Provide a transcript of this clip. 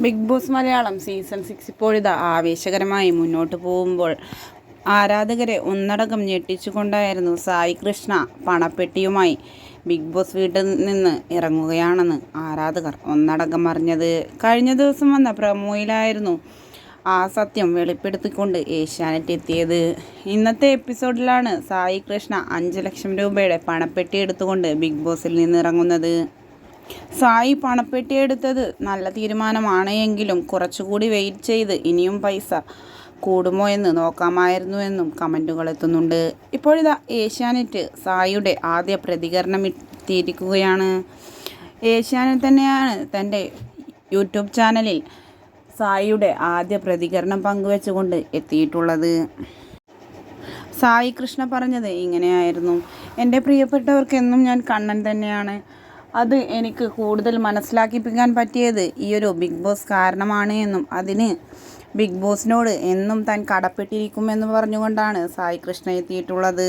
Big Boss Malayalam season six ഇപ്പോഴിതാ ആവേശകരമായി മുന്നോട്ട് പോകുമ്പോൾ. ആരാധകരെ ഒന്നടങ്കം ഞെട്ടിച്ചുകൊണ്ടായിരുന്നു സായി കൃഷ്ണ പണപ്പെട്ടിയുമായി ബിഗ് ബോസ് വീട്ടിൽ നിന്ന് ഇറങ്ങുകയാണെന്ന് ആരാധകർ ഒന്നടങ്കം അറിഞ്ഞത്. കഴിഞ്ഞ ദിവസം വന്ന പ്രമോയിലായിരുന്നു ആ സത്യം വെളിപ്പെടുത്തിക്കൊണ്ട് ഏഷ്യാനെറ്റ് എത്തിയത്. ഇന്നത്തെ എപ്പിസോഡിലാണ് സായി കൃഷ്ണ അഞ്ച് ലക്ഷം രൂപയുടെ പണപ്പെട്ടി എടുത്തുകൊണ്ട് ബിഗ് ബോസിൽ നിന്ന് ഇറങ്ങുന്നത്. സായി പണപ്പെട്ടി എടുത്തത്. നല്ല തീരുമാനമാണ് എങ്കിലും കുറച്ചുകൂടി വെയിറ്റ് ചെയ്ത് ഇനിയും പൈസ കൂടുമോ എന്ന് നോക്കാമായിരുന്നു എന്നും കമന്റുകൾ എത്തുന്നുണ്ട്. ഇപ്പോഴിതാ ഏഷ്യാനെറ്റ് സായിയുടെ ആദ്യ പ്രതികരണം എത്തിയിരിക്കുകയാണ്. ഏഷ്യാനെറ്റ് തന്നെയാണ് തന്റെ യൂട്യൂബ് ചാനലിൽ സായിയുടെ ആദ്യ പ്രതികരണം പങ്കുവെച്ചുകൊണ്ട് എത്തിയിട്ടുള്ളത്. സായി കൃഷ്ണ പറഞ്ഞത് ഇങ്ങനെയായിരുന്നു. എന്റെ പ്രിയപ്പെട്ടവർക്കെന്നും ഞാൻ കണ്ണൻ തന്നെയാണ്. അത് എനിക്ക് കൂടുതൽ മനസ്സിലാക്കിപ്പിക്കാൻ പറ്റിയത് ഈ ഒരു ബിഗ് ബോസ് കാരണമാണ് എന്നും അതിന് ബിഗ് ബോസിനോട് എന്നും താൻ കടപ്പെട്ടിരിക്കുമെന്ന് പറഞ്ഞുകൊണ്ടാണ് സായി കൃഷ്ണ എത്തിയിട്ടുള്ളത്.